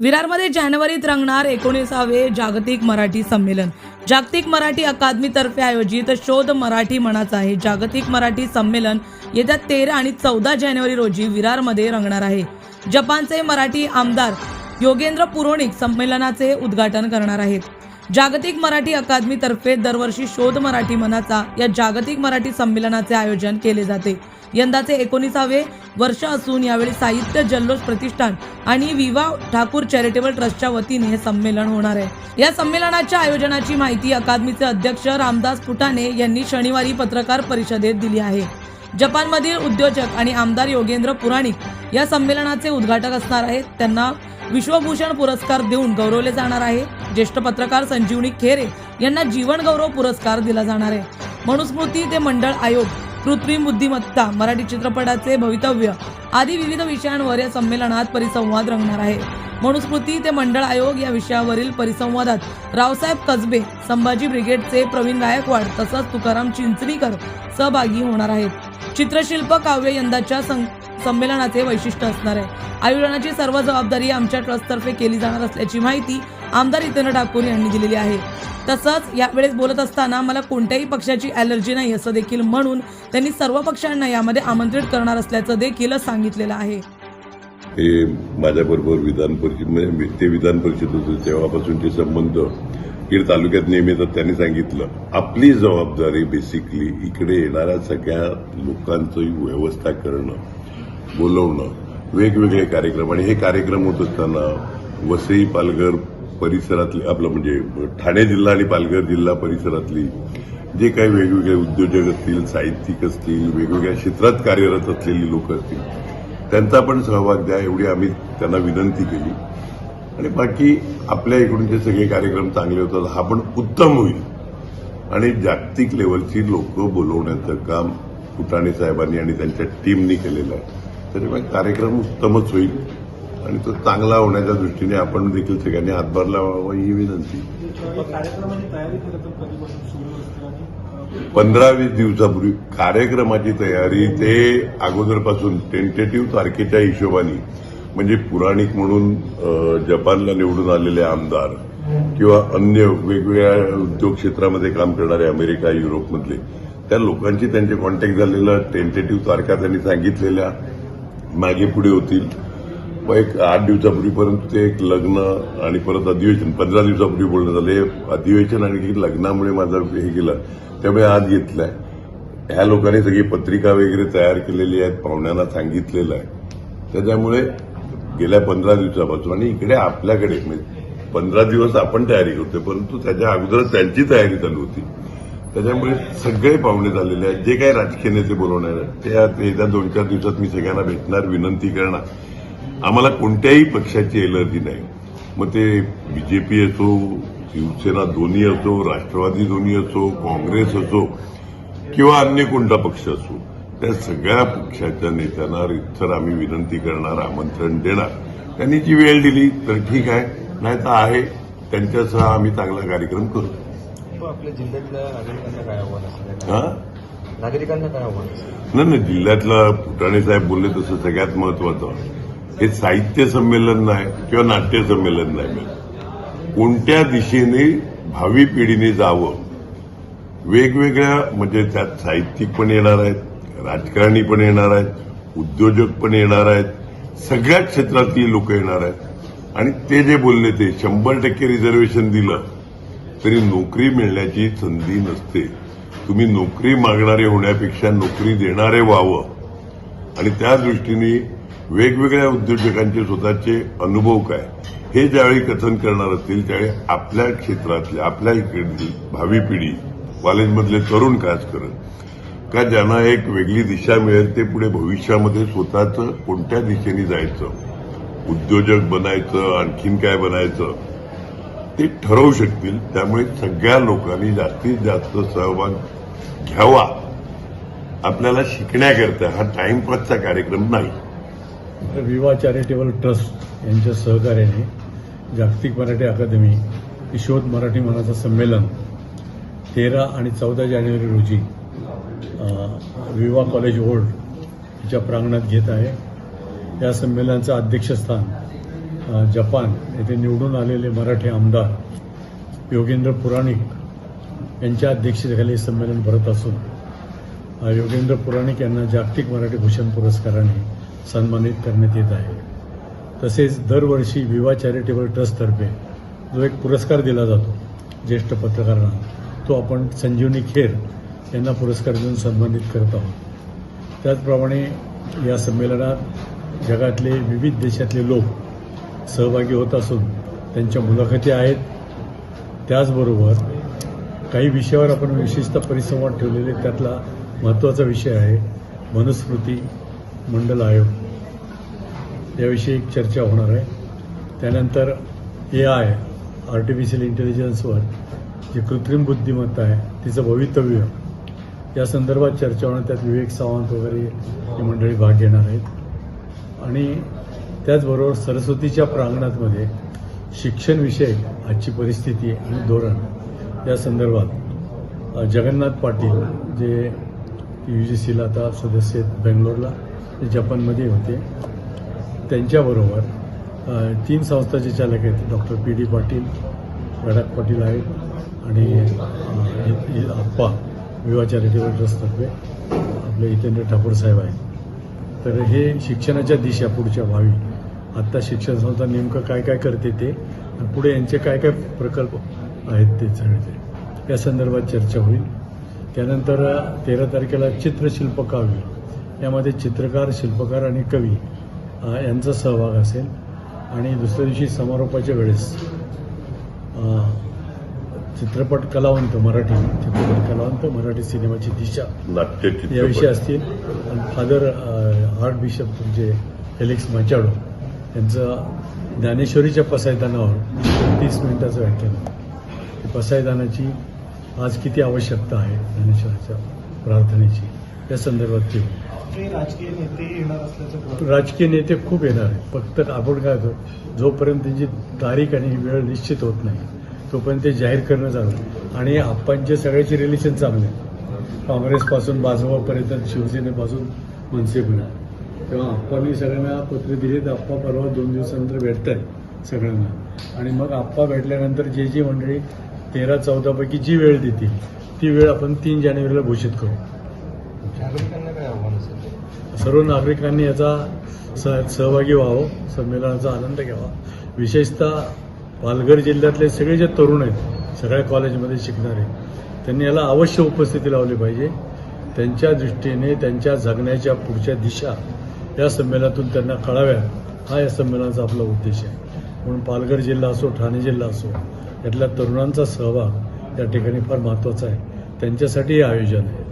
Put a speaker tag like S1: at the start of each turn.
S1: विरारमध्ये जानेवारीत रंगणार एकोणीसावे जागतिक मराठी संमेलन. जागतिक मराठी अकादमीतर्फे आयोजित शोध मराठी मनाचा आहे. जागतिक मराठी संमेलन येत्या तेरा आणि चौदा जानेवारी रोजी विरारमध्ये रंगणार आहे. जपानचे मराठी आमदार योगेंद्र पुरोणिक संमेलनाचे उद्घाटन करणार आहेत. जागतिक मराठी अकादमीतर्फे दरवर्षी शोध मराठी मनाचा या जागतिक मराठी संमेलनाचे आयोजन केले जाते. यंदाचे एकोणीसावे वर्ष असून यावेळी साहित्य जल्लोष प्रतिष्ठान आणि विवा ठाकूर चॅरिटेबल ट्रस्टच्या वतीने हे संमेलन होणार आहे. या संमेलनाच्या आयोजनाची माहिती अकादमीचे अध्यक्ष रामदास फुटाणे यांनी शनिवारी पत्रकार परिषदेत दिली आहे. जपानमधील उद्योजक आणि आमदार योगेंद्र पुराणिक या संमेलनाचे उद्घाटक असणार आहेत. त्यांना विश्वभूषण पुरस्कार देऊन गौरवले जाणार आहे. ज्येष्ठ पत्रकार संजीवनी खेरे यांना जीवन गौरव पुरस्कार दिला जाणार आहे. मनुस्मृती ते मंडळ आयोग कृत्रिम बुद्धिमत्ता मराठी चित्रपटाचे भवितव्य आदी विविध विषयांवर या संमेलनात परिसंवाद रंगणार आहे. मनुस्मृती ते मंडळ आयोग या विषयावरील परिसंवादात रावसाहेब कसबे संभाजी ब्रिगेडचे प्रवीण गायकवाड तसंच तुकाराम चिंचणीकर सहभागी होणार आहेत. चित्रशिल्प काव्य यंदाच्या सं- संमेलनाचे वैशिष्ट्य असणार आहे. आयोजनाची सर्व जबाबदारी आमच्या ट्रस्टतर्फे केली जाणार असल्याची माहिती आमदार हितेंद्र ठाकूर यांनी दिलेली आहे. तसंच यावेळेस बोलत असताना मला कोणत्याही पक्षाची अलर्जी नाही असं देखील म्हणून त्यांनी सर्व पक्षांना यामध्ये आमंत्रित करणार असल्याचं देखील सांगितलेलं आहे.
S2: हे माझ्याबरोबर विधान परिषद म्हणजे ते विधान परिषद होते तेव्हापासूनचे संबंध कीड तालुक्यात नेहमी तर त्यांनी सांगितलं. आपली जबाबदारी बेसिकली इकडे येणाऱ्या सगळ्या लोकांचं व्यवस्था करणं. बोलवणं वेगवेगळे कार्यक्रम. आणि हे कार्यक्रम होत असताना वसई पालघर परिसरातली आपलं म्हणजे ठाणे जिल्हा आणि पालघर जिल्हा परिसरातली जे काही वेगवेगळे उद्योजक असतील साहित्यिक असतील वेगवेगळ्या क्षेत्रात कार्यरत असलेली लोक असतील त्यांचा पण सहभाग द्या एवढी आम्ही त्यांना विनंती केली. आणि बाकी आपल्या इकडून जे सगळे कार्यक्रम चांगले होतात हा पण उत्तम होईल. आणि जागतिक लेवलची लोक बोलवण्याचं काम फुटाणे साहेबांनी आणि त्यांच्या टीमनी केलेलं आहे. त्याच्यामुळे कार्यक्रम उत्तमच होईल. आणि तो चांगला होण्याच्या दृष्टीने आपण देखील सगळ्यांनी हातभार लावावा ही विनंती. पंधरा वीस दिवसापूर्वी कार्यक्रमाची तयारी ते अगोदरपासून टेंटेटिव्ह तारखेच्या हिशोबाने म्हणजे पुराणिक म्हणून जपानला निवडून आलेले आमदार किंवा अन्य वेगवेगळ्या उद्योग क्षेत्रामध्ये काम करणारे अमेरिका युरोपमधले त्या लोकांची त्यांचे कॉन्टॅक्ट झालेलं टेंटेटिव्ह तारखा त्यांनी सांगितलेल्या मागे पुढे होतील. व एक आठ दिवसापूर्वीपर्यंत ते एक लग्न आणि परत अधिवेशन पंधरा दिवसापूर्वी बोलणं झालं. हे अधिवेशन आणि लग्नामुळे माझं हे केलं. त्यामुळे आज घेतलंय. ह्या लोकांनी सगळी पत्रिका वगैरे तयार केलेली आहेत पाहुण्यांना सांगितलेलं आहे. त्याच्यामुळे गेल्या पंधरा दिवसापासून आणि इकडे आपल्याकडे म्हणजे पंधरा दिवस आपण तयारी करतोय परंतु त्याच्या अगोदरच त्यांची तयारी चालू होती. त्याच्यामुळे सगळे पाहुणे झालेले आहेत. जे काही राजकीय नेते बोलवणार आहेत ते आता येत्या दोन चार दिवसात मी सगळ्यांना भेटणार विनंती करणार. आम्हाला कोणत्याही पक्षाची एलर्जी नाही. मग ते बीजेपी असो शिवसेना दोन्ही असो राष्ट्रवादी दोन्ही असो काँग्रेस असो किंवा अन्य कोणता पक्ष असो त्या सगळ्या पक्षाच्या नेत्यांना रितसर आम्ही विनंती करणार आमंत्रण देणार. त्यांनी जी वेळ दिली तर ठीक आहे. नाही तर आहे. त्यांच्यासह आम्ही चांगला कार्यक्रम करू.
S3: आपल्या जिल्ह्यातल्या नागरिकांना काय आव्हान असेल
S2: हा?
S3: नागरिकांना काय आव्हान असेल
S2: नाही नाही जिल्ह्यातला फुटाणे साहेब बोलले तसं सगळ्यात महत्वाचं हे साहित्य संमेलन नाही किंवा नाट्य संमेलन नाही कोणत्या दिशेने भावी पिढीने जावं? वेगवेगळ्या म्हणजे त्यात साहित्यिक पण येणार आहेत राजकारणी पण येणार आहेत उद्योजक पण येणार आहेत सगळ्या क्षेत्रातली लोक येणार आहेत. आणि ते जे बोलले ते शंभर टक्के रिझर्वेशन दिलं. तरी नोकरी मिळण्याची संधी नसते. तुम्ही नोकरी मागणारे होण्यापेक्षा नोकरी देणारे व्हावं. आणि त्या दृष्टीने वेगवेगळ्या उद्योजकांचे स्वतःचे अनुभव काय? हे ज्यावेळी कथन करणार असतील त्यावेळी आपल्या क्षेत्रातल्या आपल्या इकडली भावी पिढी कॉलेजमधले तरुण खास करत का ज्यांना एक वेगळी दिशा मिळेल ते पुढे भविष्यामध्ये स्वतःचं कोणत्या दिशेने जायचं? उद्योजक बनायचं आणखीन काय बनायचं? ते ठरवू शकतील. त्यामुळे सगळ्या लोकांनी जास्तीत जास्त सहभाग घ्यावा. आपल्याला शिकण्याकरता हा टाइमपासचा कार्यक्रम नाही.
S4: विवा चॅरिटेबल ट्रस्ट यांच्या सहकार्याने जागतिक मराठी अकादमी शोध मराठी मनाचं संमेलन तेरा आणि चौदा जानेवारी रोजी विवा कॉलेज ओल्ड च्या प्रांगणात घेत आहे. या संमेलनाचं अध्यक्षस्थान जपान येथे निवडून आलेले मराठी आमदार योगेंद्र पुराणिक यांच्या अध्यक्षतेखाली संमेलन भरत असून योगेंद्र पुराणिक यांना जागतिक मराठी भूषण पुरस्काराने सन्मानित करण्यात येत आहे. तसेच दरवर्षी विवा चॅरिटेबल ट्रस्टतर्फे जो एक पुरस्कार दिला जातो ज्येष्ठ पत्रकारांना तो आपण संजीवनी खेर यांना पुरस्कार देऊन सन्मानित करत आहोत. त्याचप्रमाणे या संमेलनात जगातले विविध देशातले लोक सहभागी होत असून त्यांच्या मुलाखती आहेत. त्याचबरोबर काही विषयावर आपण विशेषतः परिसंवाद ठेवलेले त्यातला महत्त्वाचा विषय आहे मनुस्मृती मंडल आयोग. याविषयी एक चर्चा होणार आहे. त्यानंतर ए आय आर्टिफिशियल इंटेलिजन्सवर जी कृत्रिम बुद्धिमत्ता आहे तिचं भवितव्य या संदर्भात चर्चा होणार. त्यात विवेक सावंत वगैरे ही मंडळी भाग घेणार आहेत. आणि त्याचबरोबर सरस्वतीच्या प्रांगणातमध्ये शिक्षणविषयक आजची परिस्थिती आणि धोरण या संदर्भात जगन्नाथ पाटील जे यू जी सीला आता सदस्य आहेत बेंगलोरला ते जपानमध्ये होते. त्यांच्याबरोबर तीन संस्थाचे चालक आहेत doctor P D Patil Gadakh Patil आहेत आणि अप्पा आप्पा विवा चॅरिटेबल ट्रस्टतर्फे आपले हितेंद्र ठाकूर साहेब आहेत. तर हे शिक्षणाच्या दिशा पुढच्या भावी आत्ता शिक्षण संस्था नेमकं काय काय करते ते आणि पुढे यांचे काय काय प्रकल्प आहेत ते सगळे. ते या संदर्भात चर्चा होईल. त्यानंतर तेरा तारखेला चित्रशिल्प काव्य यामध्ये चित्रकार शिल्पकार आणि कवी यांचा सहभाग असेल. आणि दुसऱ्या दिवशी समारोपाच्या वेळेस चित्रपट कलावंत मराठी चित्रपट कलावंत मराठी सिनेमाची दिशा
S2: नाट्य
S4: याविषयी असतील. आणि फादर आर्ट बिशप तुमचे फेलिक्स मचाडो यांचं ज्ञानेश्वरीच्या पसायदानावर तीस मिनिटाचं व्याख्यान. पसायदानाची आज किती आवश्यकता आहे ज्ञानेश्वराच्या प्रार्थनेची? या संदर्भात ते
S5: राजकीय नेते येणार असल्याचं.
S4: राजकीय नेते खूप येणार आहेत. फक्त आपण काय होतो जोपर्यंत त्यांची तारीख आणि वेळ निश्चित होत नाही तोपर्यंत ते जाहीर करणं चालू आणि आप्पांचे सगळ्याचे रिलेशन चांगले. काँग्रेसपासून भाजपापर्यंत शिवसेनेपासून मनसेपर्यंत तेव्हा आप्पांनी सगळ्यांना पत्र दिले तर आप्पा परवा दोन दिवसानंतर भेटत आहेत सगळ्यांना. आणि मग आप्पा भेटल्यानंतर जे जी मंडळी तेरा चौदापैकी जी वेळ देतील ती वेळ आपण तीन जानेवारीला घोषित करू.
S3: नागरिकांना काय आव्हान असेल
S4: सर्व नागरिकांनी याचा स- सहभागी व्हावं संमेलनाचा आनंद घ्यावा. विशेषतः पालघर जिल्ह्यातले सगळे जे तरुण आहेत सगळ्या कॉलेजमध्ये शिकणारे त्यांनी याला अवश्य उपस्थिती लावली पाहिजे. त्यांच्या दृष्टीने त्यांच्या जगण्याच्या पुढच्या दिशा या संमेलनातून त्यांना कळाव्या. हा या संमेलनाचा आपला उद्देश आहे. म्हणून पालघर जिल्हा असो ठाणे जिल्हा असो यातल्या तरुणांचा सहभाग या ठिकाणी फार महत्त्वाचा आहे. त्यांच्यासाठी हे आयोजन आहे.